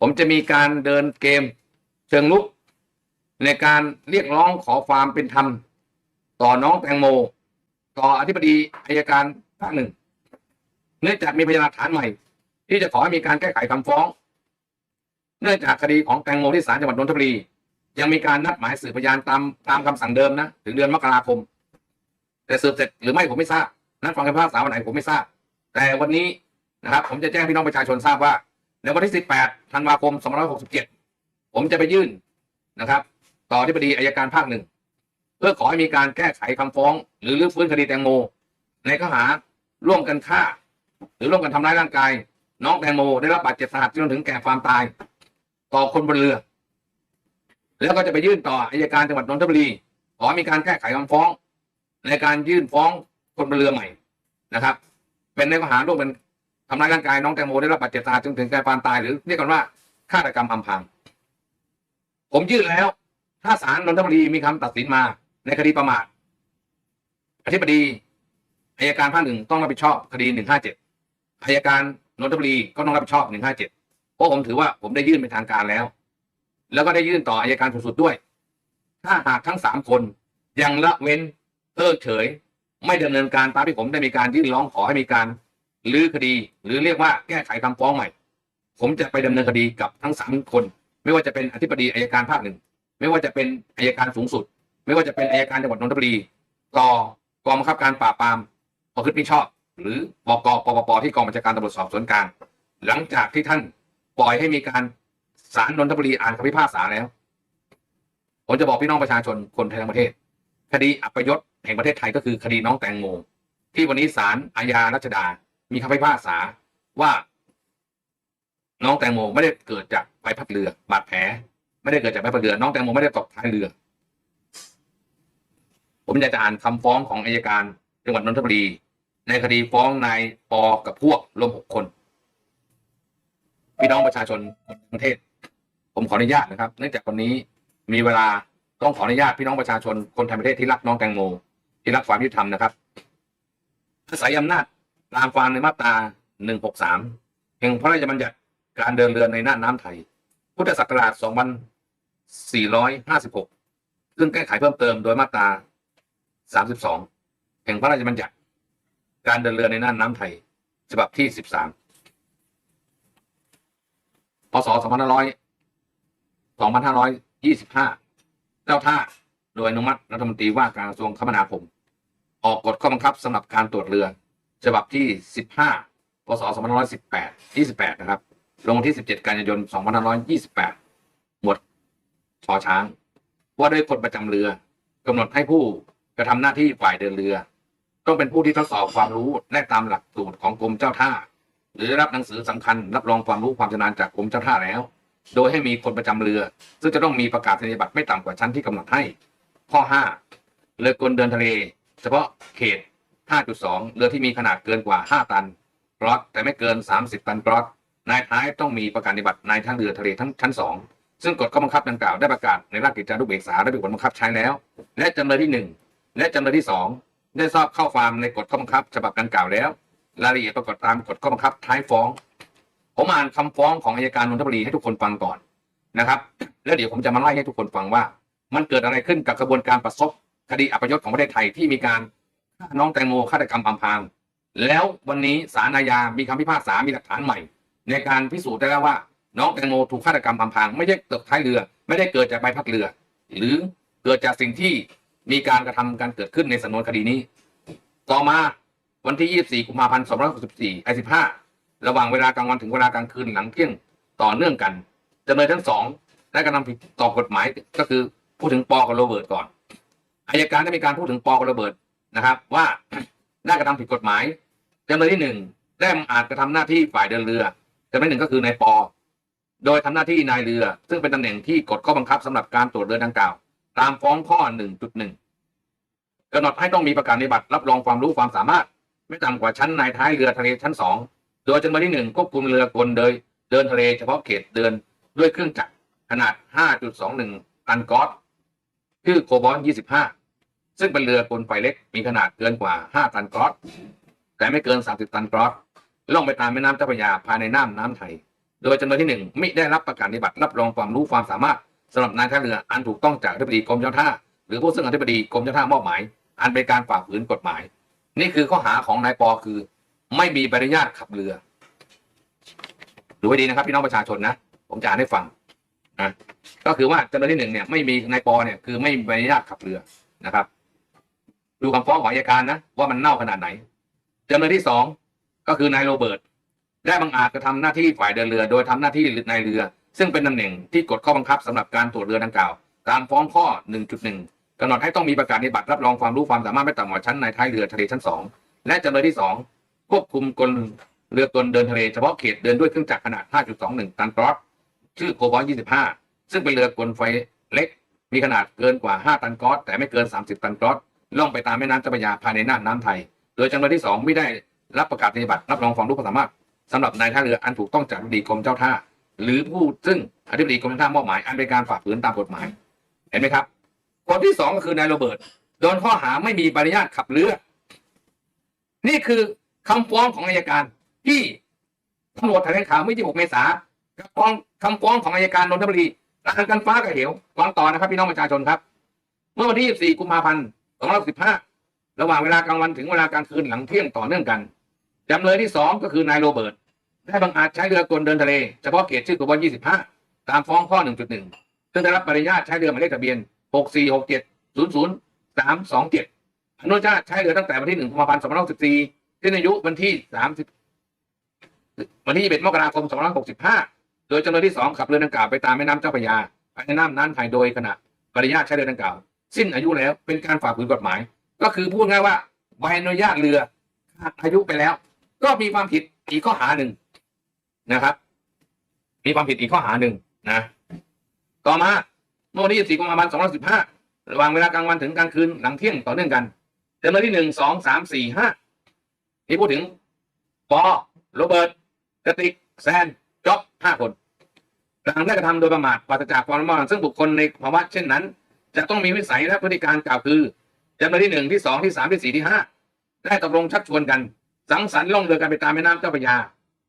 ผมจะมีการเดินเกมเชิงลุก ในการเรียกร้องขอความเป็นธรรม ต่อน้องแตงโม ต่ออธิบดีอายการภาคหนึ่งเนื่องจากมีพยานหลักฐานใหม่ ที่จะขอให้มีการแก้ไขคำฟ้อง เนื่องจากคดีของแตงโมที่ศาลจังหวัดนนทบุรี ยังมีการนัดหมายสืบพยานตามตามคำสั่งเดิมนะ ถึงเดือนมกราคม แต่สืบเสร็จหรือไม่ผมไม่ทราบนัดฟังคำพิพากษาวันไหนผมไม่ทราบ แต่วันนี้นะครับ ผมจะแจ้งพี่น้องประชาชนทราบว่า ในวันที่ 18 ธันวาคม 2567 ผมจะไปยื่นนะครับ ต่อที่ปดีอายการภาคหนึ่ง เพื่อขอให้มีการแก้ไขคำฟ้อง หรือรื้อฟื้นคดีแตงโม ในข้อหาร่วมกันฆ่า หรือร่วมกันทำร้ายร่างกาย น้องแตงโมได้รับบาดเจ็บสาหัสจนถึงแก่ความตาย ต่อคนบนเรือ แล้วก็จะไปยื่นต่ออายการจังหวัดนนทบุรี ขอมีการแก้ไขคำฟ้อง ในการยื่นฟ้องคนบนเรือใหม่นะครับ เป็นในข้อหาร่วมกัน ทำร้ายร่างกายน้องแตงโมได้รับบาดเจ็บสาหัสจนถึงแก่ความตายหรือเรียกกันว่าฆาตกรรมอำพรางผมยื่นแล้ว ถ้าศาลนนทบุรีมีคำตัดสินมาในคดีประมาทอธิบดีอายการภาคหนึ่งต้องรับผิดชอบคดีหนึ่งห้าเจ็ดอายการนนทบุรีก็ต้องรับผิดชอบหนึ่งห้าเจ็ดเพราะผมถือว่าผมได้ยื่นเป็นทางการแล้ว แล้วก็ได้ยื่นต่ออายการสูงสุดด้วย ถ้าหากทั้งสามคนยังละเว้นเพิกเฉย ไม่ดำเนินการตามที่ผมได้มีการยื่นร้องขอให้มีการ ลื้อคดี หรือเรียกว่าแก้ไขคำฟ้องใหม่ ผมจะไปดำเนินคดีกับทั้งสามคน ไม่ว่าจะเป็นอธิบดีอายการภาคหนึ่งไม่ว่าจะเป็นอายการสูงสุด ไม่ว่าจะเป็นอายการจังหวัดนนทบุรีต่อกองบังคับการปราบปรามประพฤติมิชอบ หรือบกปปปที่กองบัญชาการตำรวจสอบสวนกลางหลังจากที่ท่านปล่อยให้มีการศาลนนทบุรีอ่านคำพิพากษาแล้ว ผมจะบอกพี่น้องประชาชนคนไทยทั้งประเทศ คดีอัปยศแห่งประเทศไทยก็คือคดีน้องแตงโมที่วันนี้ศาลอาญารัชดา มีคำพิพากษาว่า น้องแตงโมไม่ได้เกิดจากใบพัดเรือบาดแผล ไม่ได้เกิดจากใบพัดเรือ น้องแตงโมไม่ได้ตกท้ายเรือ ผมอยากจะอ่านคำฟ้องของอายการจังหวัดนนทบุรี ในคดีฟ้องนายปอกับพวกรวมหกคนพี่น้องประชาชนคนทั้งประเทศ ผมขออนุญาตนะครับ เนื่องจากวันนี้มีเวลาต้องขออนุญาตพี่น้องประชาชนคนไทยประเทศที่รักน้องแตงโม ที่รักความยุติธรรมนะครับอาศัยอำนาจ ตามความในมาตรา 163 แห่งพระราชบัญญัติการเดินเรือในน่านน้ำไทย พุทธศักราช 2456 ซึ่งแก้ไขเพิ่มเติมโดยมาตรา 32 แห่งพระราชบัญญัติการเดินเรือในน่านน้ำไทย ฉบับที่ 13 พศ 2500 2525 เจ้าท่าโดยอนุมัติรัฐมนตรีว่าการกระทรวงคมนาคม ออกกฎข้อบังคับสำหรับการตรวจเรือ ฉบับที่ 15พศ2518 28 นะครับ ลงวันที่ 17 กันยายน 2528 หมวดชอช้าง ว่าด้วยกฎประจำเรือกำหนดให้ผู้กระทำหน้าที่ฝ่ายเดินเรือ ต้องเป็นผู้ที่ทดสอบความรู้และตามหลักสูตรของกรมเจ้าท่า หรือได้รับหนังสือสำคัญรับรองความรู้ความชำนาญจากกรมเจ้าท่าแล้ว โดยให้มีคนประจำเรือ ซึ่งจะต้องมีประกาศนียบัตรไม่ต่ำกว่าชั้นที่กำหนดให้ ข้อ 5 เรือกลเดินทะเล เฉพาะเขต 5.2 เรือที่มีขนาดเกินกว่า 5 ตันกรอตแต่ไม่เกิน 30 ตันกรอตนายท้ายต้องมีประกาศนียบัตรนายท่าเรือทะเลทั้งชั้น 2 ซึ่งกฎข้อบังคับดังกล่าวได้ประกาศในราชกิจจานุเบกษาและเป็นผลบังคับใช้แล้ว และจำเลยที่ 1 และจำเลยที่ 2 ได้ทราบเข้าความในกฎข้อบังคับ ฉบับดังกล่าวแล้ว รายละเอียดปรากฏตามกฎข้อบังคับท้ายฟ้องผมอ่านคำฟ้องของอัยการนนทบุรีให้ทุกคนฟังก่อนนะครับ แล้วเดี๋ยวผมจะมาไล่ให้ทุกคนฟังว่า มันเกิดอะไรขึ้นกับกระบวนการประสบคดีอัปยศของประเทศไทยที่มีการ น้องแตงโมฆาตกรรมอำพราง แล้ววันนี้ศาลอาญามีคำพิพากษา มีหลักฐานใหม่ ในการพิสูจน์ได้แล้วว่า น้องแตงโมถูกฆาตกรรมอำพราง ไม่ใช่ตกท้ายเรือ ไม่ได้เกิดจากใบพัดเรือ หรือเกิดจากสิ่งที่มีการกระทำการเกิดขึ้นในสำนวนคดีนี้ ต่อมาวันที่ 24 กุมภาพันธ์ 2564ไอ15 ระหว่างเวลากลางวันถึงเวลากลางคืนหลังเที่ยงต่อเนื่องกันจำเลยทั้งสองได้กระทำผิดต่อกฎหมายก็คือพูดถึงปอกับโรเบิร์ตก่อนอายการได้มีการพูดถึงปอกับโรเบิร์ต นะครับ ว่าได้กระทำผิดกฎหมายจำเลยที่หนึ่งได้อาจกระทำหน้าที่ฝ่ายเดินเรือจำเลยหนึ่งก็คือนายปอ โดยทำหน้าที่นายเรือ ซึ่งเป็นตำแหน่งที่กฎข้อบังคับสำหรับการตรวจเรือดังกล่าว ตามฟ้องข้อ1.1กำหนดให้ต้องมีประกาศในบัตรรับรองความรู้ความสามารถ ไม่ต่ำกว่าชั้นนายท้ายเรือทะเลชั้นสองโดยจำเลยที่หนึ่งควบคุมเรือกลโดยเดินทะเลเฉพาะเขตเดินด้วยเครื่องจักรขนาด 5.21 ตันกอสชื่อโคบอล25 ซึ่งเป็นเรือกลไฟเล็กมีขนาดเกินกว่า 5 ตันกรอสแต่ไม่เกิน 30 ตันกรอสล่องไปตามแม่น้ำเจ้าพระยาภายในน่านน้ำไทย โดยจำเลยที่หนึ่งไม่ได้รับประกาศนิบัติรับรองความรู้ความสามารถสำหรับนายท่าเรืออันถูกต้องจากอธิบดีกรมเจ้าท่า หรือผู้ซึ่งอธิบดีกรมเจ้าท่ามอบหมาย อันเป็นการฝ่าฝืนกฎหมาย นี่คือข้อหาของนายปอคือ ไม่มีใบอนุญาตขับเรือดูไว้ดีนะครับพี่น้องประชาชนนะผมจะอ่านให้ฟังนะก็คือว่าจำเลยที่หนึ่งเนี่ยไม่มีนายปอเนี่ยคือไม่มีใบอนุญาตขับเรือนะครับ ดูคำฟ้องของอัยการนะว่ามันเน่าขนาดไหนจำเลยที่สองก็คือนายโรเบิร์ตได้บังอาจกระทำหน้าที่ฝ่ายเดินเรือ โดยทำหน้าที่นายเรือ ซึ่งเป็นตำแหน่งที่กฎข้อบังคับสำหรับการตรวจเรือดังกล่าว ตามฟ้องข้อ 1.1กำหนดให้ต้องมีประกาศในบัตรรับรองความรู้ความสามารถไม่ต่ำกว่าชั้นในท้ายเรือทะเลชั้น 2 และจำเลยที่ 2 ควบคุมกลเรือกลเดินทะเลเฉพาะเขตเดินด้วยเครื่องจักรขนาด 5.21 ตันกรอสชื่อโคบอล25 ซึ่งเป็นเรือกลไฟเล็ก มีขนาดเกินกว่า 5 ตันกรอสแต่ไม่เกิน 30 ตันกรอส ล่องไปตามแม่น้ำเจ้าพระยาภายในน่านน้ำไทย โดยจำเลยที่2ไม่ได้รับประกาศนิบัตรรับรองความรู้ความสามารถสำหรับนายท่าเรืออันถูกต้องจากอธิบดีกรมเจ้าท่า หรือผู้ซึ่งอธิบดีกรมเจ้าท่ามอบหมายอันเป็นการฝ่าฝืนตามกฎหมาย เห็นไหมครับคนที่สองก็คือนายโรเบิร์ตโดนข้อหาไม่มีใบอนุญาตขับเรือ นี่คือคำฟ้องของอายการที่ตำรวจแถลงข่าวเมื่อ26เมษากับฟ้องคำฟ้องของอายการนนทบุรีต่างกันฟ้ากับเหวฟังต่อนะครับพี่น้องประชาชนครับ เมื่อวันที่ 24 กุมภาพันธ์ 2515ระหว่างเวลากลางวันถึงเวลากลางคืนหลังเที่ยงต่อเนื่องกันจำเลยที่สองก็คือนายโรเบิร์ตได้บังอาจใช้เรือกลเดินทะเลเฉพาะเขตชื่อกบ25ตามฟ้องข้อ1.1ซึ่งได้รับอนุญาตใช้เรือหมายเลขทะเบียน6467 00327อนุญาตใช้เรือตั้งแต่วันที่1กุมภาพันธ์2564สิ้นอายุวันที่30วันที่21มกราคม2565โดยจำเลยที่2ขับเรือดังกล่าวไปตามแม่น้ำเจ้าพระยาภายในน้ำน้ำไทยโดยขณะอนุญาตใช้เรือดังกล่าว สิ้นอายุแล้วเป็นการฝ่าฝืนกฎหมาย ก็คือพูดง่ายว่าใบอนุญาตเรือขาดอายุไปแล้ว ก็มีความผิดอีกข้อหาหนึ่งนะครับ มีความผิดอีกข้อหาหนึ่งนะต่อมาเมื่อวันที่24กุมภาพันธ์2515ระหว่างเวลากลางวันถึงกลางคืนหลังเที่ยงต่อเนื่องกันจำเลยที่1 2 3 4 5ที่พูดถึงปอโรเบิร์ตกระติกแซนจ็อบ5คนหลังได้กระทำโดยประมาทปราศจากความระมัดระวังซึ่งบุคคลในภาวะเช่นนั้น จะต้องมีวิสัยและพฤติการกล่าวคือจำเลยที่1ที่2ที่3ที่4ที่5ได้ตกลงชักชวนกัน สังสรรค์ล่องเรือกันไปตามแม่น้ำเจ้าพระยา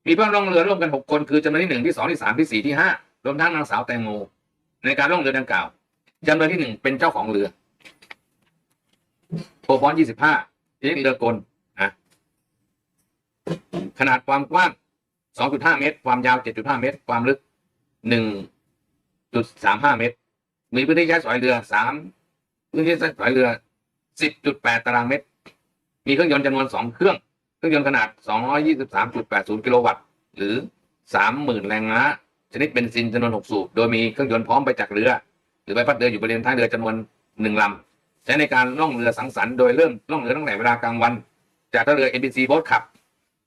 มีเพื่อนล่องเรือร่วมกัน6คนคือจำเลยที่1ที่2ที่3ที่4ที่5รวมทั้งนางสาวแตงโมในการล่องเรือดังกล่าวจำเลยที่หนึ่งเป็นเจ้าของเรือโปรฟอนยี่สิบห้าชนิดเรือกลนะขนาดความกว้างสองจุดห้าเมตร ความยาวเจ็ดจุดห้าเมตร ความลึกหนึ่งจุดสามห้าเมตร มีพื้นที่ใช้สอยเรือสามพื้นที่ใช้สอยเรือสิบจุดแปดตารางเมตร มีเครื่องยนต์จำนวนสองเครื่อง เครื่องยนต์ขนาดสองร้อยยี่สิบสามจุดแปดศูนย์กิโลวัตต์ หรือสามหมื่นแรงม้า ชนิดเบนซินจำนวนหกสูบ โดยมีเครื่องยนต์พร้อมไปจากเรือ หรือใบพัดเรืออยู่บริเวณท้ายเรือจำนวนหนึ่งลำ ใช้ในการล่องเรือสังสรรค์ โดยเริ่มล่องเรือตั้งแต่เวลากลางวัน จากท่าเรือ NBC Boat Club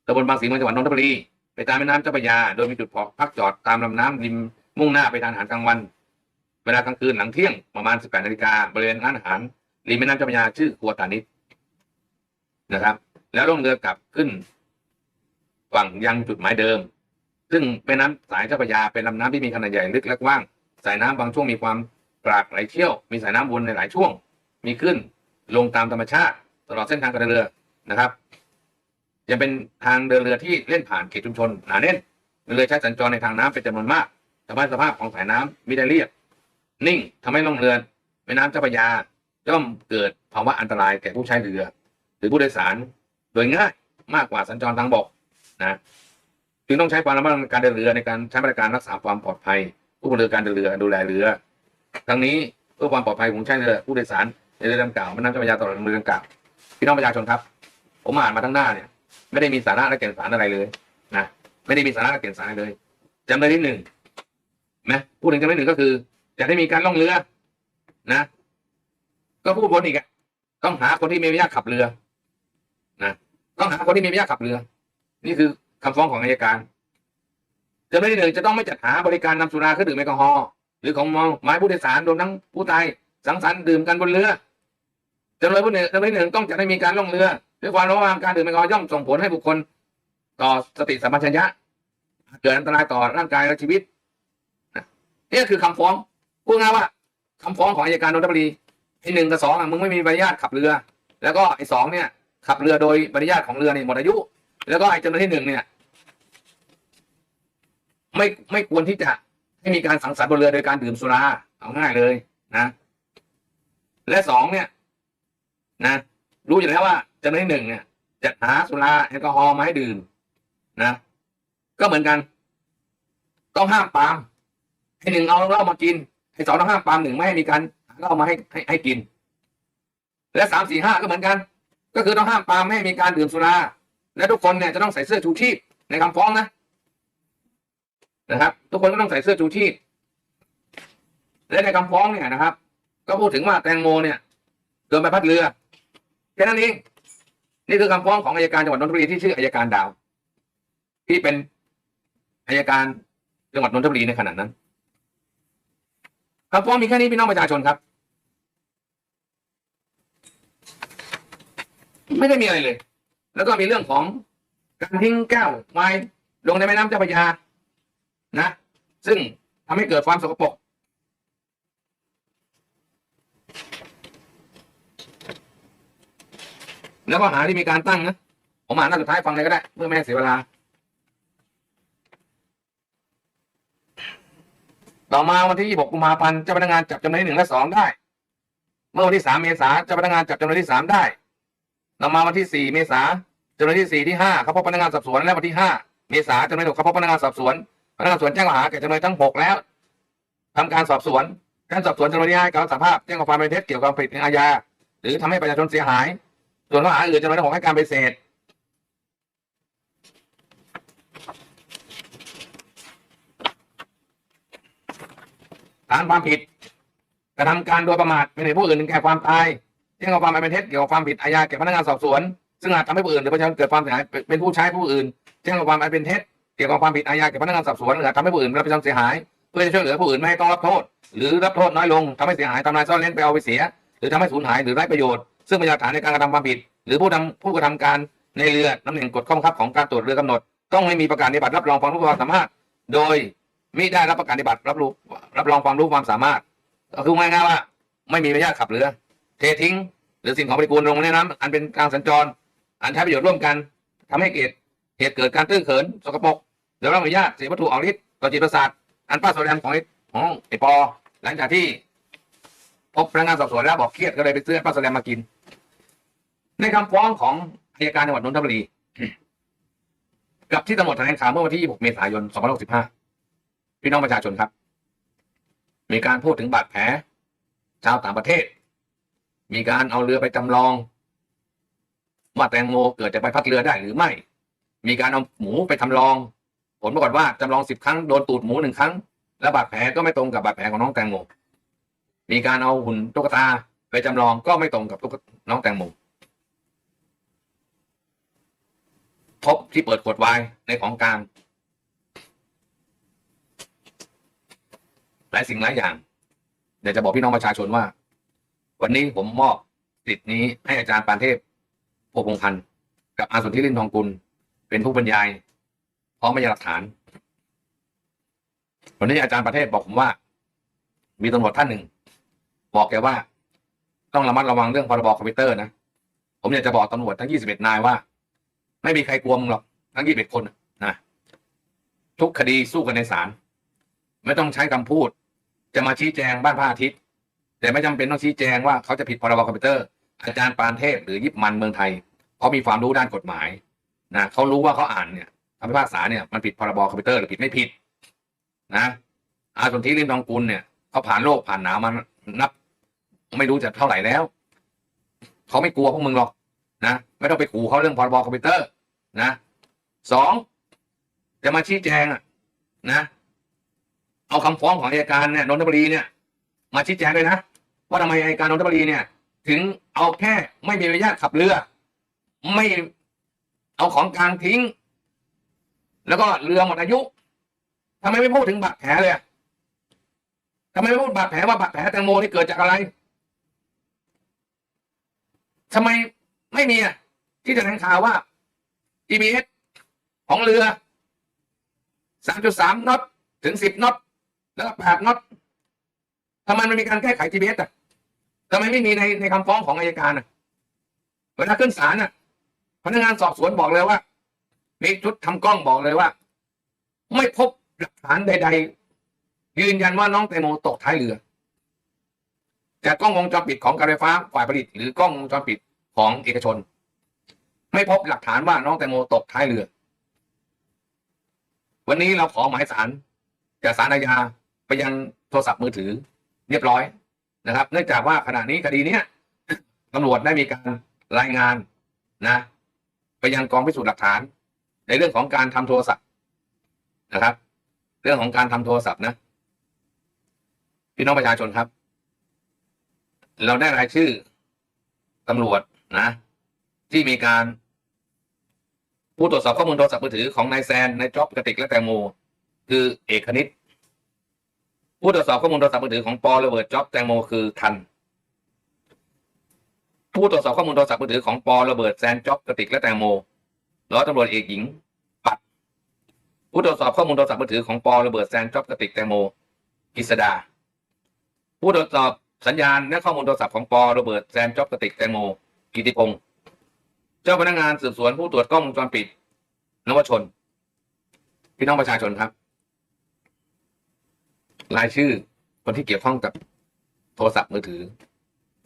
ตำบลบางสีเมืองจังหวัดนนทบุรี ไปตามแม่น้ำเจ้าพระยา โดยมีจุดพักจอดตามลำน้ำริมมุ่งหน้าไปทานอาหารกลางวัน เวลากลางคืนหลังเที่ยงประมาณ 18นาฬิกาบริเวณร้านอาหารริมแม่น้ำเจ้าพระยาชื่อครัวตานิดนะครับ แล้วล่องเรือกลับขึ้นฝั่งยังจุดหมายเดิม ซึ่งเป็นน้ำสายเจ้าพระยาเป็นลำน้ำที่มีขนาดใหญ่ลึกและกว้าง สายน้ำบางช่วงมีความกรากไหลเชี่ยว มีสายน้ำวนในหลายช่วง มีขึ้นลงตามธรรมชาติ ตลอดเส้นทางการเดินเรือนะครับ ยังเป็นทางเดินเรือที่เล่นผ่านเขตชุมชนหนาแน่นเรือใช้สัญจรในทางน้ำเป็นจำนวนมากทำให้สภาพของสายน้ำมิได้เรียบ นิ่งทำให้ล่องเรือแม่น้ำเจ้าพระยา ย่อมเกิดภาวะอันตรายแก่ผู้ใช้เรือ หรือผู้โดยสารโดยง่ายมากกว่าสัญจรทางบกนะจึงต้องใช้ความระมัดระวังการเดินเรือในการใช้มาตรการรักษาความปลอดภัย ผู้บริการเดินเรือดูแลเรือ ทั้งนี้เพื่อความปลอดภัยของใช้เรือผู้โดยสารในเรือดังกล่าวแม่น้ำเจ้าพระยาตลอดเรือดังกล่าวพี่น้องประชาชนครับ ผมอ่านมาทั้งหน้าเนี่ย ไม่ได้มีสาระและแก่นสารอะไรเลยนะไม่ได้มีสาระและแก่นสารเลยจำเลยที่หนึ่งนะพูดถึงจำเลยที่หนึ่งก็คือ จะได้มีการล่องเรือนะ ก็พูดวนอีกอะต้องหาคนที่มีอนุญาตขับเรือนะต้องหาคนที่มีอนุญาตขับเรือ นี่คือคำฟ้องของอัยการจำเลยที่หนึ่งจะต้องไม่จัดหาบริการนำสุราเครื่องดื่มแอลกอฮอล์หรือของเมาหมายผู้โดยสารรวมทั้งผู้ตายสังสรรค์ดื่มกันบนเรือจำเลยผู้หนึ่งจำเลยที่หนึ่งต้องจัดให้มีการล่องเรือด้วยความระวังการดื่มแอลกอฮอล์ย่อมส่งผลให้บุคคล ต่อสติสัมปชัญญะเกิดอันตรายต่อร่างกายและชีวิตนะนี่คือคำฟ้อง พูดง่ายว่าคำฟ้องของอัยการนนทบุรีไอ้หนึ่งกับสองอะมึงไม่มีใบอนุญาตขับเรือ แล้วก็ไอ้สองเนี่ย ขับเรือโดยใบอนุญาตของเรือเนี่ยหมดอายุ แล้วก็ไอ้จำเลยที่หนึ่งเนี่ยไม่ไม่ควรที่จะให้มีการสังสรรค์บนเรือโดยการดื่มสุราเอาง่ายเลยนะ และสองเนี่ย นะ รู้อยู่แล้วว่าจำเลยที่หนึ่งเนี่ยจัดหาสุราแอลกอฮอล์มาให้ดื่มนะ ก็เหมือนกัน ต้องห้ามปามให้หนึ่งเอาเหล้ามากิน ให้สองต้องห้ามปามหนึ่งไม่ให้มีการเล้ามาให้ให้ให้กิน และสามสี่ห้าก็เหมือนกัน ก็คือต้องห้ามปามไม่ให้มีการดื่มสุรา และทุกคนเนี่ยจะต้องใส่เสื้อชูชีพในคำฟ้องนะนะครับ ทุกคนก็ต้องใส่เสื้อชูชีพและในคำฟ้องเนี่ยนะครับ ก็พูดถึงว่าแตงโมเนี่ยโดนใบพัดเรือแค่นั้นเองนี่คือคำฟ้องของอายการจังหวัดนนทบุรีที่ชื่ออายการดาว ที่เป็นอายการจังหวัดนนทบุรีในขณะนั้น คำฟ้องมีแค่นี้พี่น้องประชาชนครับ ไม่ได้มีอะไรเลย แล้วก็มีเรื่องของการทิ้งแก้วไม้ลงในแม่น้ำเจ้าพระยานะ ซึ่งทำให้เกิดความสกปรกแล้วก็หาที่มีการตั้งนะผมอ่านหน้าสุดท้ายฟังเลยก็ได้ เพื่อไม่ให้เสียเวลา ต่อมาวันที่ 26 กุมภาพันธ์เจ้าพนักงานจับจำเลยที่หนึ่งและสองได้ เมื่อวันที่ 3 เมษายนเจ้าพนักงานจับจำเลยที่สามได้ต่อมาวันที่ 4 เมษายนจำเลยที่ 4 ที่5เขาพบพนักงานสอบสวนและวันที่ 5 เมษายนจำเลยที่หกเขาพบพนักงานสอบสวนพนักงานสวนแจ้งข้อหาแก่จำเลยทั้ง 6 แล้วทำการสอบสวนการสอบสวนจำเลยที่5ให้การรับสารภาพแจ้งความเป็นเท็จเกี่ยวกับความผิดในอาญาหรือทำให้ประชาชนเสียหาย ส่วนข้อหาอื่นจำเลยทั้งหกให้การปฏิเสธ ฐานความผิด กระทำการโดยประมาทเป็นเหตุผู้อื่นถึงแก่ความตายแจ้งความอันเป็นเท็จเกี่ยวกับความผิดอาญาแก่พนักงานสอบสวน ซึ่งอาจทำให้ผู้อื่นหรือประชาชนเกิดความเสียหายเป็นผู้ใช้ผู้อื่นแจ้งความอันเป็นเท็จเกี่ยวกับความผิดอาญาแก่พนักงานสอบสวนหรือทำให้ผู้อื่นและประชาชนเสียหาย เพื่อจะช่วยเหลือผู้อื่นไม่ให้ต้องรับโทษ หรือรับโทษน้อยลงทำให้เสียหายทำลายซ่อนเร้นไปเอาไปเสีย หรือทำให้สูญหายหรือไร้ประโยชน์ซึ่งเป็นหลักฐานในการกระทำความผิด หรือผู้ทำผู้กระทำการในเรือตำแหน่งกฎข้อบังคับของการตรวจเรือกำหนด ต้องไม่มีประกาศนิบัตรรับรองความรู้ความสามารถ โดย มิได้รับประกาศนิบัตรรับรู้รับรองความรู้ความสามารถ ก็คือง่ายๆว่า ไม่มีใบอนุญาตขับเรือเททิ้ง หรือสิ่งของปฏิกูลลงในน้ำอันเป็นการสัญจร อันใช้ประโยชน์ร่วมกันทำให้เกิดเหตุเกิดการตื้อเขินสกปรกหรือรับอนุญาตเสียวัตถุออกฤทธิ์ต่อจิตประสาทอันป้าโซแดมของของไอปอ หลังจากที่พบพนักงานสอบสวนแล้วบอกเครียดก็เลยไปซื้อป้าโซแดมมากิน ในคำฟ้องของอัยการจังหวัดนนทบุรีกับที่ตำรวจแถลงข่าวเมื่อวันที่ 26 เมษายน 2565 พี่น้องประชาชนครับ มีการพูดถึงบาดแผลชาวต่างประเทศ มีการเอาเรือไปจำลองว่าแตงโมเกิดจากใบพัดเรือได้หรือไม่ มีการเอาหมูไปทำลอง ผลปรากฏว่าจำลองสิบครั้งโดนตูดหมูหนึ่งครั้ง และบาดแผลก็ไม่ตรงกับบาดแผลของน้องแตงโม มีการเอาหุ่นตุ๊กตาไปจำลองก็ไม่ตรงกับตุ๊กน้องแตงโมพบที่เปิดขวดไวน์ในของกลาง หลายสิ่งหลายอย่างเดี๋ยวจะบอกพี่น้องประชาชนว่า วันนี้ผมมอบสิทธิ์นี้ให้อาจารย์ปานเทพโพพงพันธ์กับอาสุทธิรินทองกุล เป็นผู้บรรยายพร้อมพยานหลักฐาน วันนี้อาจารย์ประเทศบอกผมว่า มีตำรวจท่านหนึ่ง บอกแกว่า ต้องระมัดระวังเรื่องพรบคอมพิวเตอร์นะผมอยากจะบอกตำรวจทั้ง 21 นายว่า ไม่มีใครกลัวมึงหรอกทั้ง 21 คนนะทุกคดีสู้กันในศาลไม่ต้องใช้คำพูด จะมาชี้แจงบ้านพระอาทิตย์ แต่ไม่จำเป็นต้องชี้แจงว่าเขาจะผิดพรบคอมพิวเตอร์ อาจารย์ปานเทพหรือยิบมันเมืองไทยเขามีความรู้ด้านกฎหมายนะเขารู้ว่าเขาอ่านเนี่ยคำพิพากษาเนี่ยมันผิดพรบคอมพิวเตอร์หรือผิดไม่ผิดนะอาสนธิริมทองกุลเนี่ยเขาผ่านโลกผ่านหนาวมานับ ไม่รู้จะเท่าไหร่แล้วเขาไม่กลัวพวกมึงหรอกนะไม่ต้องไปขู่เขาเรื่องพรบคอมพิวเตอร์นะสองจะมาชี้แจงอะนะ เอาคำฟ้องของอัยการเนี่ยนนทบุรีเนี่ยมาชี้แจงด้วยนะว่าทำไมอัยการนนทบุรีเนี่ย ถึงเอาแค่ไม่มีอนุญาตขับเรือ ไม่เอาของกลางทิ้ง แล้วก็เรือหมดอายุทำไมไม่พูดถึงบาดแผลเลยทำไมไม่พูดบาดแผลว่าบาดแผลแตงโมนี่เกิดจากอะไรทำไมไม่มีอะที่แถลงข่าวว่า GPS ของเรือ 3.3น็อตถึง 10น็อต แล้วก็8น็อตทำไมมันมีการแก้ไข GPS อะทำไมไม่มีในในคำฟ้องของอายการอะเวลาขึ้นศาลอะ พนักงานสอบสวนบอกเลยว่ามีชุดทำกล้องบอกเลยว่า ไม่พบหลักฐานใด ๆ ยืนยันว่าน้องแตงโมตกท้ายเรือจากกล้องวงจรปิดของการไฟฟ้าฝ่ายผลิต หรือกล้องวงจรปิดของเอกชน ไม่พบหลักฐานว่าน้องแตงโมตกท้ายเรือ วันนี้เราขอหมายสารจากสารอาญา ไปยังโทรศัพท์มือถือเรียบร้อยนะครับ เนื่องจากว่าขณะนี้คดีเนี้ยตำรวจได้มีการรายงานนะ ไปยังกองพิสูจน์หลักฐาน ในเรื่องของการทำโทรศัพท์นะครับ เรื่องของการทำโทรศัพท์นะพี่น้องประชาชนครับ เราได้รายชื่อตำรวจนะ ที่มีการ ผู้ตรวจสอบข้อมูลโทรศัพท์มือถือของนายแซนนายจ๊อบกระติกและแตงโม คือเอกคณิต ผู้ตรวจสอบข้อมูลโทรศัพท์มือถือของปอระเบิดจ๊อบแตงโมคือทัน ผู้ตรวจสอบข้อมูลโทรศัพท์มือถือของปอระเบิดแซนจ๊อบกระติกและแตงโมร้อยตำรวจเอกหญิง ปัด ผู้ตรวจสอบข้อมูลโทรศัพท์มือถือของปอระเบิดแซนจ๊อบกระติกแตงโมกิษดา ผู้ตรวจสอบสัญญาณและข้อมูลโทรศัพท์ของปอระเบิดแซนจ๊อบกระติกแตงโมกิติพงศ์เจ้าพนักงานสืบสวนผู้ตรวจกล้องวงจรปิดนวชน พี่น้องประชาชนครับ รายชื่อ คนที่เกี่ยวข้องกับโทรศัพท์มือถือ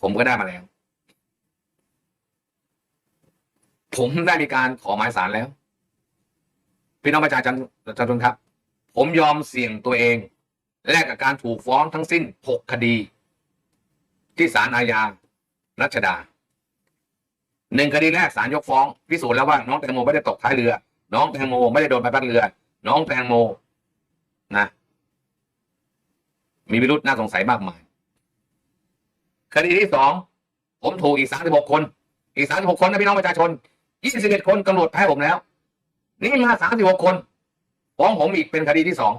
ผมก็ได้มาแล้ว ผมได้มีการขอหมายสารแล้ว พี่น้องประชาชนประชาชนครับ ผมยอมเสี่ยงตัวเอง แลกกับการถูกฟ้องทั้งสิ้นหกคดี ที่ศาลอาญารัชดาหนึ่งคดีแรกศาลยกฟ้องพิสูจน์แล้วว่าน้องแตงโมไม่ได้ตกท้ายเรือ น้องแตงโมไม่ได้โดนใบพัดเรือ น้องแตงโมนะ มีวิรุธน่าสงสัยมากมาย คดีที่สองผมถูกอีกสามสิบหกคน อีกสามสิบหกคนนะพี่น้องประชาชนยี่สิบเอ็ดคนตำรวจแพ้ผมแล้ว นี่มาสามสิบหกคนฟ้องผมอีกเป็นคดีที่สอง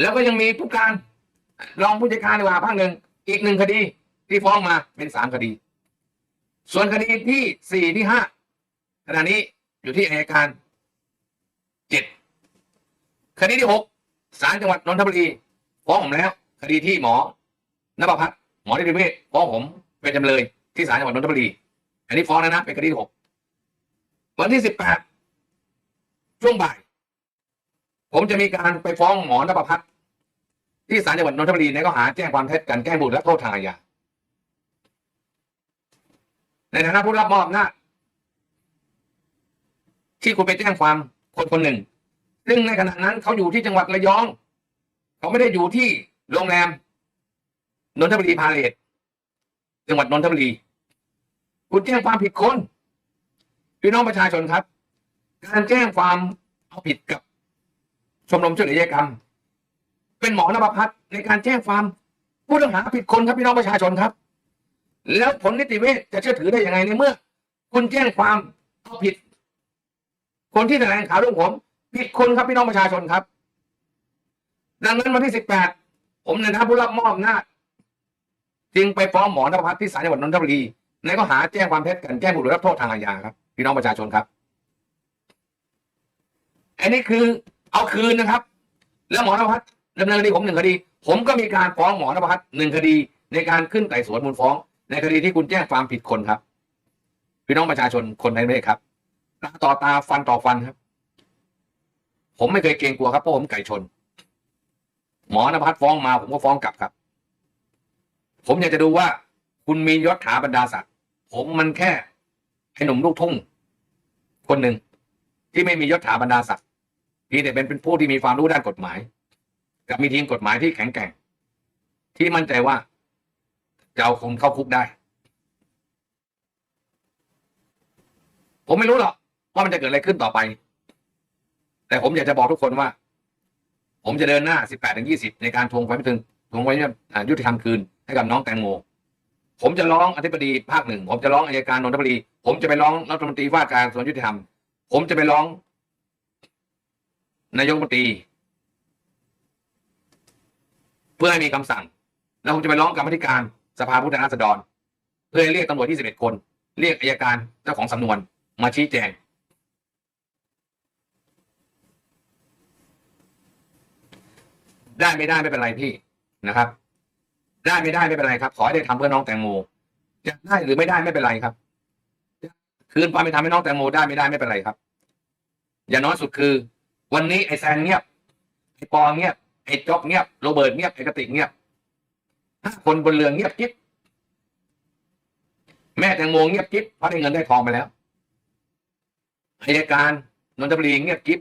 แล้วก็ยังมีผู้การรองผู้จัดการดีกว่าภาคหนึ่งอีกหนึ่งคดีที่ฟ้องมาเป็นสามคดี ส่วนคดีที่สี่ที่ห้าขณะนี้อยู่ที่อัยการเจ็ดคดีที่หก ศาลจังหวัดนนทบุรีฟ้องผมแล้ว คดีที่หมอนภพัฒน์หมอนิติเวชฟ้องผมเป็นจำเลยที่ศาลจังหวัดนนทบุรี อันนี้ฟ้องแล้วนะเป็นคดีที่หกวันที่สิบแปดช่วงบ่าย ผมจะมีการไปฟ้องหมอนภพัฒน์ที่ศาลจังหวัดนนทบุรีในข้อหาแจ้งความเท็จกันแกล้งบุตรและโทษทางอาญาในฐานะผู้รับมอบอำนาที่คุณไปแจ้งความคนคนหนึ่ง ซึ่งในขณะนั้นเขาอยู่ที่จังหวัดระยอง เขาไม่ได้อยู่ที่โรงแรมนนทบุรีพาเลทจังหวัดนนทบุรี คุณแจ้งความผิดคนพี่น้องประชาชนครับ การแจ้งความเอาผิดกับชมรมช่วยเหลือเหตุกรรม เป็นหมอนภพัฒน์ในการแจ้งความผู้ต้องหาผิดคนครับพี่น้องประชาชนครับ แล้วผลนิติเวชจะเชื่อถือได้ยังไงในเมื่อ คุณแจ้งความเอาผิด คนที่แถลงข่าวเรื่องผม ผิดคนครับพี่น้องประชาชนครับ ดังนั้นวันที่สิบแปดผมในฐานะผู้รับมอบอำนาจจึงไปฟ้องหมอนภพัฒน์ที่ศาลจังหวัดนนทบุรีในข้อหาแจ้งความเท็จกันแจ้งบุตรรับโทษทางอาญาครับ พี่น้องประชาชนครับ อันนี้คือเอาคืนนะครับ แล้วหมอนภัสดำเนินคดีผมหนึ่งคดี ผมก็มีการฟ้องหมอนภัสหนึ่งคดี ในการขึ้นไต่สวนมูลฟ้อง ในคดีที่คุณแจ้งความผิดคนครับ พี่น้องประชาชนคนในประเทศครับตาต่อตาฟันต่อฟันครับ ผมไม่เคยเกรงกลัวครับเพราะผมไก่ชน หมอนภัสฟ้องมา ผมก็ฟ้องกลับครับ ผมอยากจะดูว่า คุณมียศถาบรรดาศักดิ์ผมมันแค่ไอ้หนุ่มลูกทุ่ง คนหนึ่งที่ไม่มียศถาบรรดาศักดิ์พียงแต่เป็นเป็นผู้ที่มีความรู้ด้านกฎหมาย กับมีทีมกฎหมายที่แข็งแกร่ง ที่มั่นใจว่าจะเอาคนเข้าคุกได้ ผมไม่รู้หรอกว่ามันจะเกิดอะไรขึ้นต่อไป แต่ผมอยากจะบอกทุกคนว่า ผมจะเดินหน้า 18ถึง20 ในการทวงความยุติธรรมทวงความยุติธรรมคืนให้กับน้องแตงโม ผมจะร้องอธิบดีภาคหนึ่งผมจะร้องอัยการนนทบุรี ผมจะไปร้องรัฐมนตรีว่าการกระทรวงยุติธรรม ผมจะไปร้อง นายกรัฐมนตรี เพื่อให้มีคำสั่ง แล้วผมจะไปร้องกรรมธิการสภาผู้แทนราษฎร เพื่อให้เรียกตำรวจ21คน เรียกอายการเจ้าของสำนวนมาชี้แจง ได้ไม่ได้ไม่เป็นไรพี่นะครับ ได้ไม่ได้ไม่เป็นไรครับ ขอให้ได้ทำเพื่อน้องแตงโมจะได้หรือไม่ได้ไม่เป็นไรครับ คืนความเป็นธรรมให้น้องแตงโมได้ไม่ได้ไม่เป็นไรครับ อย่างน้อยสุดคือ วันนี้ไอ้แซนเงียบไอ้ปองเงียบไอ้จ๊อบเงียบโรเบิร์ตเงียบไอ้กระติกเงียบห้าคนบนเรือเงียบกิ๊บแม่แตงโมเงียบกิ๊บเพราะได้เงินได้ทองไปแล้วอายการนนทบุรีเงียบกิ๊บ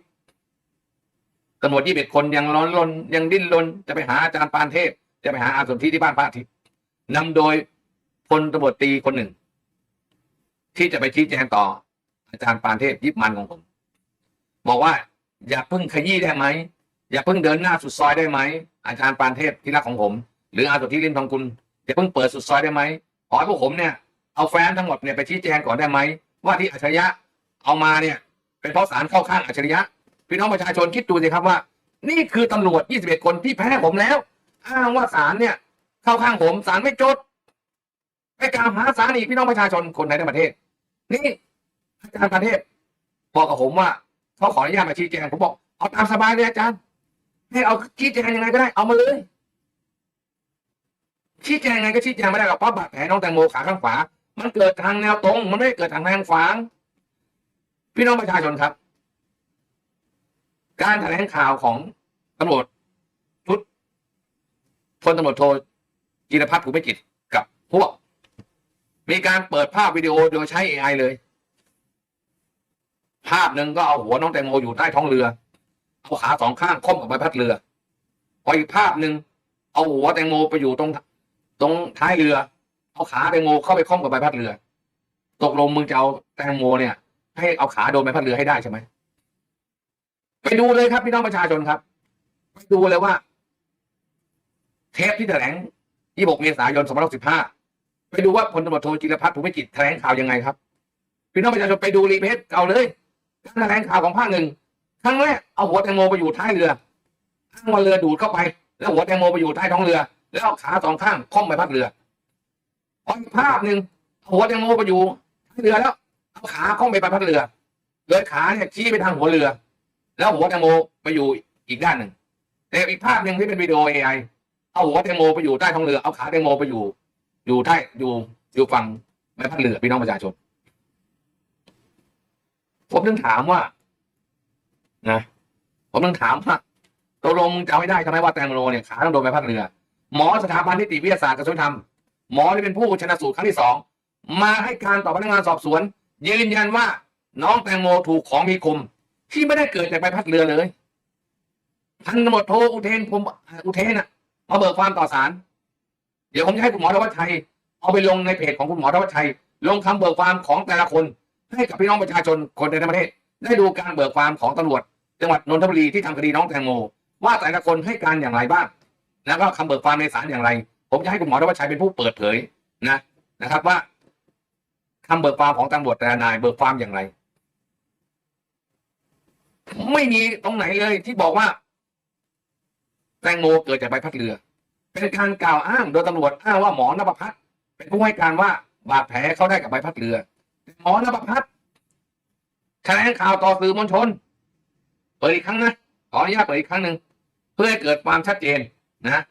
ตำรวจยี่สิบคนยังร้อนรนยังดิ้นรนจะไปหาอาจารย์ปานเทพ จะไปหาอาสนที่ที่บ้านพระอาทิตย์นำโดยพลตำรวจตีคนหนึ่ง ที่จะไปชี้แจงต่อ อาจารย์ปานเทพยิบมันของผม บอกว่า อย่าเพิ่งขยี้ได้ไหมอย่าเพิ่งเดินหน้าสุดซอยได้ไหมอาจารย์ปานเทพที่รักของผม หรืออาสนที่ริมทองกุลอย่าเพิ่งเปิดสุดซอยได้ไหมขอให้พวกผมเนี่ยเอาแฟ้มทั้งหมดเนี่ยไปชี้แจงก่อนได้ไหมว่าที่อัจฉริยะเอามาเนี่ย เป็นเพราะสารเข้าข้างอัจฉริยะ พี่น้องประชาชนคิดดูสิครับว่า นี่คือตำรวจ 21 คนที่แพ้ผมแล้ว อ้างว่าศาลเนี่ย เข้าข้างผมศาลไม่จดไปกล่าวหาศาลอีกพี่น้องประชาชนคนในทั้งประเทศ นี่อาจารย์ประเทศ บอกกับผมว่าเขาขออนุญาตมาชี้แจงผมบอกเอาตามสบายเลยอาจารย์ให้เอาชี้แจงยังไงก็ได้เอามาเลยชี้แจงยังไงก็ชี้แจงไม่ได้หรอกเพราะบาดแผลน้องแตงโมขาข้างขวา มันเกิดทางแนวตรง มันไม่ได้เกิดทางแนวขวาง พี่น้องประชาชนครับ การแถลงข่าวของตำรวจชุดพลตำรวจโทจิรพัฒน์ภูมิจิตกับพวก มีการเปิดภาพวิดีโอโดยใช้ AI เลย ภาพหนึ่งก็เอาหัวน้องแตงโมอยู่ใต้ท้องเรือ เอาขาสองข้างค่อมกับใบพัดเรือพออีกภาพหนึ่งเอาหัวแตงโมไปอยู่ตรงตรงท้ายเรือ เอาขาแตงโมเข้าไปค่อมกับใบพัดเรือ ตกลงมึงจะเอาแตงโมเนี่ย ให้เอาขาโดนใบพัดเรือให้ได้ใช่ไหม ไปดูเลยครับพี่น้องประชาชนครับ ไปดูเลยว่า เทปที่แถลง26เมษายน2565ไปดูว่าพลตำรวจโทจิรพัฒน์ภูมิจิตแถลงข่าวยังไงครับ พี่น้องประชาชนไปดูรีเพจเก่าเลยการแถลงข่าวของภาคหนึ่งครั้งแรกเอาหัวแตงโมไปอยู่ท้ายเรืออ้างว่าเรือดูดเข้าไป แล้วหัวแตงโมไปอยู่ใต้ท้องเรือ แล้วเอาขาสองข้างค่อมใบพัดเรือพออีกภาพหนึ่งหัวแตงโมไปอยู่ท้ายเรือแล้วเอาขาค่อมไปพัดเรือเลยขาเนี่ยชี้ไปทางหัวเรือ แล้วหัวแตงโมไปอยู่อีกด้านหนึ่งแต่อีกภาพหนึ่งที่เป็นวิดีโอ AI เอาหัวแตงโมไปอยู่ใต้ท้องเรือเอาขาแตงโมไปอยู่ อยู่ใต้อยู่อยู่ฝั่งใบพัดเรือพี่น้องประชาชนผมถึงถามว่า นะผมถึงถามว่าตกลงมึงจะไม่ได้ทำไมว่าแตงโมเนี่ยขาต้องโดนใบพัดเรือ หมอสถาบันนิติวิทยาศาสตร์กระทรวงธรรมหมอที่เป็นผู้ชนะสูตรครั้งที่สองมาให้การต่อพนักงานสอบสวน ยืนยันว่าน้องแตงโมถูกของมีคม ที่ไม่ได้เกิดจากใบพัดเรือเลยพันตำรวจโทอุเทนผมอุเทนอะมาเบิกความต่อศาลเดี๋ยวผมจะให้คุณหมอธวัชชัย เอาไปลงในเพจของคุณหมอธวัชชัย ลงคำเบิกความของแต่ละคน ให้กับพี่น้องประชาชนคนในทั้งประเทศ ได้ดูการเบิกความของตำรวจ จังหวัดนนทบุรีที่ทำคดีน้องแตงโมว่าแต่ละคนให้การอย่างไรบ้าง แล้วก็คำเบิกความในศาลอย่างไร ผมจะให้คุณหมอธวัชชัยเป็นผู้เปิดเผยนะนะครับว่าคำเบิกความของตำรวจแต่ละนายเบิกความอย่างไร ไม่มีตรงไหนเลยที่บอกว่า แตงโมเกิดจากใบพัดเรือ เป็นการกล่าวอ้างโดยตำรวจอ้างว่าหมอนภพัฒน์เป็นผู้ให้การว่าบาดแผลเขาได้กับใบพัดเรือ หมอนภพัฒน์แถลงข่าวต่อสื่อมวลชน เปิดอีกครั้งนะขออนุญาตเปิดอีกครั้งหนึ่งเพื่อให้เกิดความชัดเจนนะ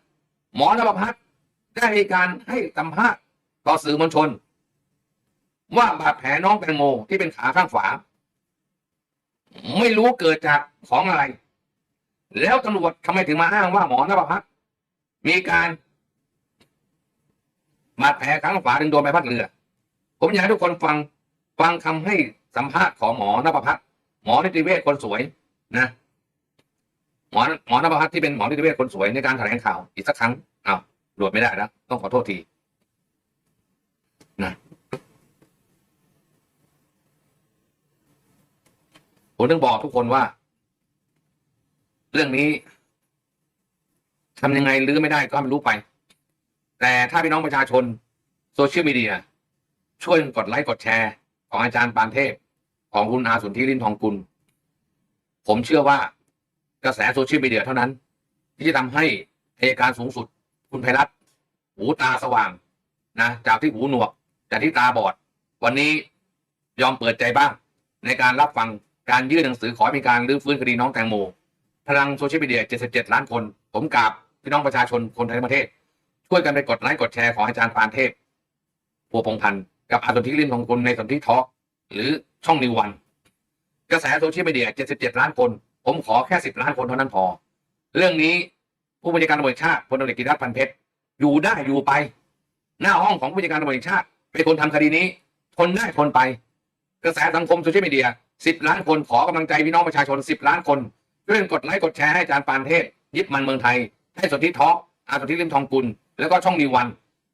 หมอนภพัฒน์ได้มีการให้สัมภาษณ์ต่อสื่อมวลชน ว่าบาดแผลน้องแตงโมที่เป็นขาข้างขวา ไม่รู้เกิดจากของอะไร แล้วตำรวจทำไมถึงมาอ้างว่าหมอนภพัฒมีการบาดแผลข้างขวาถึงโดนใบพัดเรือ ผมอยากให้ทุกคนฟังฟังคำให้สัมภาษณ์ของหมอนภพัฒหมอนิติเวชคนสวยนะหมอหมอนภพัฒที่เป็นหมอนิติเวชคนสวยในการแถลงข่าวอีกสักครั้งอ้าวหลดไม่ได้แล้วต้องขอโทษที ผมต้องบอกทุกคนว่า เรื่องนี้ทำยังไงรื้อไม่ได้ก็ไม่รู้ไป แต่ถ้าพี่น้องประชาชนโซเชียลมีเดียช่วยกดไลค์กดแชร์ ของอาจารย์ปานเทพ ของคุณอาสุนทรีลินทองกุล ผมเชื่อว่ากระแสโซเชียลมีเดียเท่านั้น ที่จะทำให้อัยการสูงสุด คุณไพรัตหูตาสว่างนะจากที่หูหนวกจากที่ตาบอด วันนี้ยอมเปิดใจบ้าง ในการรับฟัง การยื่นหนังสือขอให้มีการรื้อฟื้นคดีน้องแตงโม พลังโซเชียลมีเดีย 77 ล้านคน ผมกราบพี่น้องประชาชนคนไทยทั้งประเทศ ช่วยกันไปกดไลค์กดแชร์ของอาจารย์ปานเทพพัวพงพันธ์กับอาสนทิริมของคุณในสนทิทอล์กหรือช่องนิววัน กระแสโซเชียลมีเดีย 77 ล้านคน ผมขอแค่ 10 ล้านคนเท่านั้นพอ เรื่องนี้ผู้บัญชาการตำรวจชาติพลตำรวจกิติรัตน์พันเพชรอยู่ได้อยู่ไป หน้าห้องของผู้บัญชาการตำรวจชาติเป็นคนทำคดีนี้ทนได้ทนไป กระแสสังคมโซเชียลมีเดีย10ล้านคนขอกำลังใจพี่น้องประชาชน10ล้านคนช่วยกันกดไลค์กดแชร์ให้อาจารย์ปานเทพยิบมันเมืองไทย ให้สนธิทอกอาสนธิลิมทองกุลแล้วก็ช่องนิววัน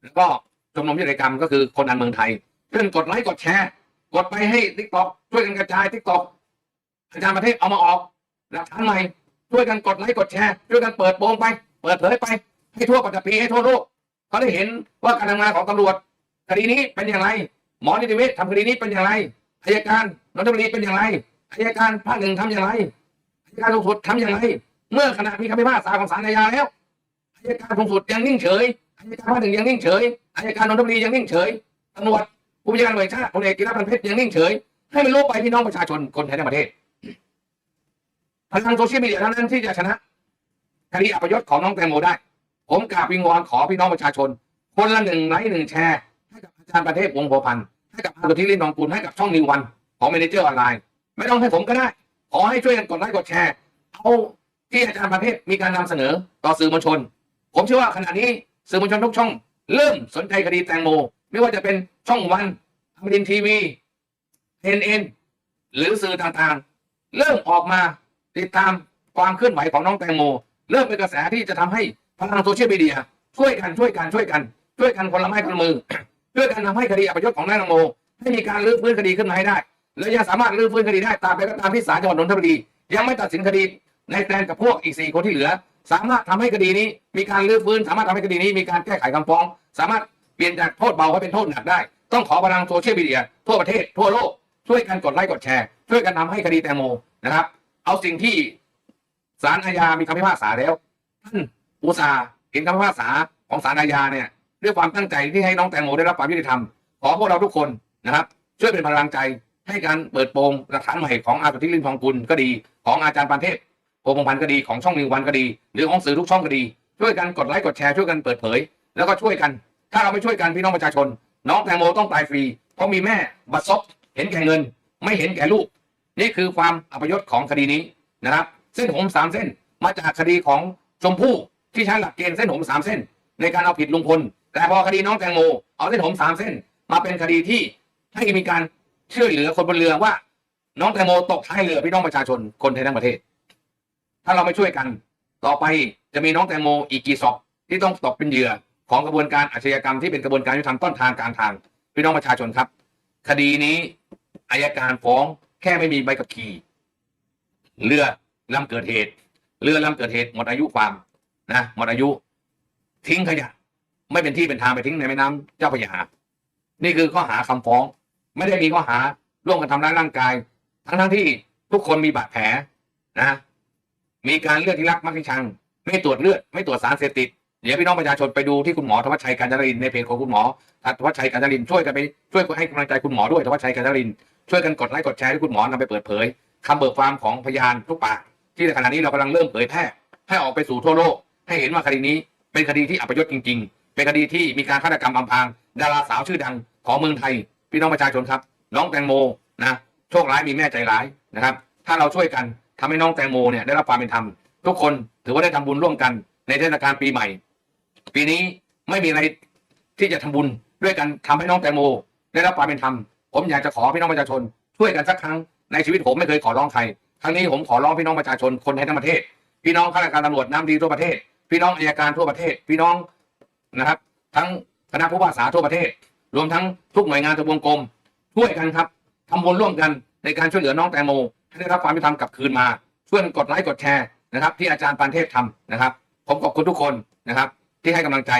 แล้วก็ชมรมวิทยกรรมก็คือคนอันเมืองไทยช่วยกันกดไลค์กดแชร์กดไปให้ทิกตอกช่วยกันกระจายทิกตอกอาจารย์ประเทศเอามาออกหลักฐานใหม่ช่วยกันกดไลค์กดแชร์ช่วยกันเปิดโปงไป เปิดเผยไปให้ทั่วปัตตภีให้ทั่วโลกเขาได้เห็นว่าการทำงานของตำรวจคดีนี้เป็นอย่างไร หมอนิติเวชทำคดีนี้เป็นอย่างไร อายการนนทบุรีเป็นอย่างไรอายการภาคหนึ่งทำอย่างไรอายการสูงสุดทำอย่างไร เมื่อขณะมีคำพิพากษาของศาลอาญาแล้วอายการสูงสุดยังนิ่งเฉยอายการภาคหนึ่งยังนิ่งเฉยอายการนนทบุรียังนิ่งเฉยตำรวจผู้บัญชาการตำรวจแห่งชาติพลเอกกิติรัตน์พันเพชรยังนิ่งเฉย ให้มันรู้ไปพี่น้องประชาชนคนไทยทั้งประเทศพลังโซเชียลมีเดียเท่านั้นที่จะชนะคดีอัปยศของน้องแตงโมได้ ผมกราบวิงวอนขอพี่น้องประชาชน คนละหนึ่งไลค์หนึ่งแชร์ให้กับอาจารย์ประเทศวงโพพันธ์ ให้กับอาสุทธิลินทองกุลให้กับช่องนิววันของเมนเจอร์ออนไลน์ไม่ต้องให้ผมก็ได้ ขอให้ช่วยกันกดไลค์กดแชร์เอาที่อาจารย์ประเภทมีการนำเสนอต่อสื่อมวลชน ผมเชื่อว่าขณะนี้สื่อมวลชนทุกช่อง เริ่มสนใจคดีแตงโม ไม่ว่าจะเป็นช่องวันอมรินทีวีเอ็นเอ็นหรือสื่อต่างๆ เริ่มออกมาติดตามความเคลื่อนไหวของน้องแตงโม เริ่มเป็นกระแสที่จะทำให้พลังโซเชียลมีเดียช่วยกันช่วยกันช่วยกัน ช่วยกันคนละไม้คนละมือ ช่วยกันทำให้คดีอัปยศของนายแตงโมให้มีการรื้อฟื้นคดีขึ้นมาให้ได้ และยังสามารถรื้อฟื้นคดีได้ตามไปก็ตามที่ศาลจังหวัดนนทบุรียังไม่ตัดสินคดีในแตนกับพวกอีกสี่คนที่เหลือ สามารถทำให้คดีนี้ มีการรื้อฟื้น สามารถทำให้คดีนี้มีการแก้ไขคำฟ้อง สามารถเปลี่ยนจากโทษเบาให้เป็นโทษหนักได้ ต้องขอพลังโซเชียลมีเดียทั่วประเทศทั่วโลกช่วยกันกดไลค์กดแชร์ ช่วยกันทำให้คดีแตงโมนะครับ เอาสิ่งที่ศาลอาญามีคำพิพากษาแล้วท่านอุตสาห์เห็นคำพิพากษาของศาลอาญาเนี่ย ด้วยความตั้งใจที่ให้น้องแตงโมได้รับความยุติธรรม ขอพวกเราทุกคนนะครับ ช่วยเป็นพลังใจให้การเปิดโปงหลักฐานใหม่ของอาสุทธิลินทองกุลก็ดี ของอาจารย์ปานเทพโพพงพันธ์ก็ดีของช่องนิววันก็ดี หรือของสื่อทุกช่องก็ดี ช่วยกันกดไลค์กดแชร์ช่วยกันเปิดเผย แล้วก็ช่วยกัน ถ้าเราไม่ช่วยกันพี่น้องประชาชน น้องแตงโมต้องตายฟรี เพราะมีแม่บัดซบเห็นแก่เงิน ไม่เห็นแก่ลูก นี่คือความอัปยศของคดีนี้นะครับเส้นผมสามเส้นมาจากคดีของชมพู่ที่ใช้หลักเกณฑ์เส้นผมสามเส้น ในการเอาผิดลุงพล แต่พอคดีน้องแตงโมเอาเส้นผมสามเส้น มาเป็นคดีที่ให้มีการช่วยเหลือคนบนเรือว่า น้องแตงโมตกท้ายเรือพี่น้องประชาชนคนไทยทั้งประเทศ ถ้าเราไม่ช่วยกัน ต่อไปจะมีน้องแตงโมอีกกี่ศพที่ต้องตกเป็นเหยื่อของกระบวนการอาชญากรรมที่เป็นกระบวนการยุติธรรมต้นทางกลารทางพี่น้องประชาชนครับ คดีนี้อายการฟ้องแค่ไม่มีใบขับขี่เรือลำเกิดเหตุ เรือลำเกิดเหตุหมดอายุความนะหมดอายุ ทิ้งขยะ ไม่เป็นที่เป็นทางไปทิ้งในแม่น้ำเจ้าพระยา นี่คือข้อหาคำฟ้อง ไม่ได้มีข้อหาร่วมกันทำร้ายร่างกาย ทั้งทั้งๆที่ทุกคนมีบาดแผลนะ มีการเลือดที่รักมักที่ชัง ไม่ตรวจเลือด ไม่ตรวจสารเสพติด เดี๋ยวพี่น้องประชาชนไปดูที่คุณหมอธวัชชัยการจรินในเพจของคุณหมอธวัชชัยการจรินช่วยกันไปช่วยให้กำลังใจคุณหมอด้วยธวัชชัยการจรินช่วยกันกดไลค์กดแชร์ให้คุณหมอนำไปเปิดเผยคำเบิกความของพยานทุกปากที่ในขณะนี้เรากำลังเริ่มเผยแพร่ให้ออกไปสู่ทั่วโลก ให้เห็นว่าคดีนี้เป็นคดีที่อัปยศจริง ๆ เป็นคดีที่มีการฆาตกรรมอำพรางดาราสาวชื่อดังของเมืองไทย พี่น้องประชาชนครับ น้องแตงโมนะโชคร้ายมีแม่ใจร้ายนะครับ ถ้าเราช่วยกันทำให้น้องแตงโมเนี่ยได้รับความเป็นธรรมทุกคนถือว่าได้ทำบุญร่วมกันในเทศกาลปีใหม่ ปีนี้ไม่มีอะไรที่จะทำบุญด้วยกันทำให้น้องแตงโม ได้รับความเป็นธรรมผมอยากจะขอพี่น้องประชาชน ช่วยกันสักครั้งในชีวิตผมไม่เคยขอร้องใครครั้งนี้ผมขอร้องพี่น้องประชาชนคนไทยทั้งประเทศ พี่น้องข้าราชการตำรวจน้ำดีทั่วประเทศ พี่น้องอัยการทั่วประเทศ พี่น้อง นะครับ ทั้งคณะผู้พิพากษาทั่วประเทศ รวมทั้งทุกหน่วยงานทบวงกรมช่วยกันครับทำบุญร่วมกันในการช่วยเหลือน้องแตงโมให้ได้รับความเป็นธรรมกลับคืนมาช่วยกดไลค์กดแชร์นะครับ ที่อาจารย์ปานเทพทำนะครับ ผมขอบคุณทุกคนนะครับ ที่ให้กำลังใจ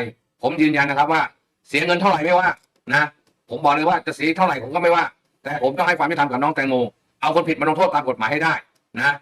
ผมยืนยันนะครับว่าเสียเงินเท่าไหร่ไม่ว่านะ ผมบอกเลยว่าจะเสียเท่าไหร่ผมก็ไม่ว่า แต่ผมต้องให้ความเป็นธรรมกับน้องแตงโมเอาคนผิดมาลงโทษตามกฎหมายให้ได้นะ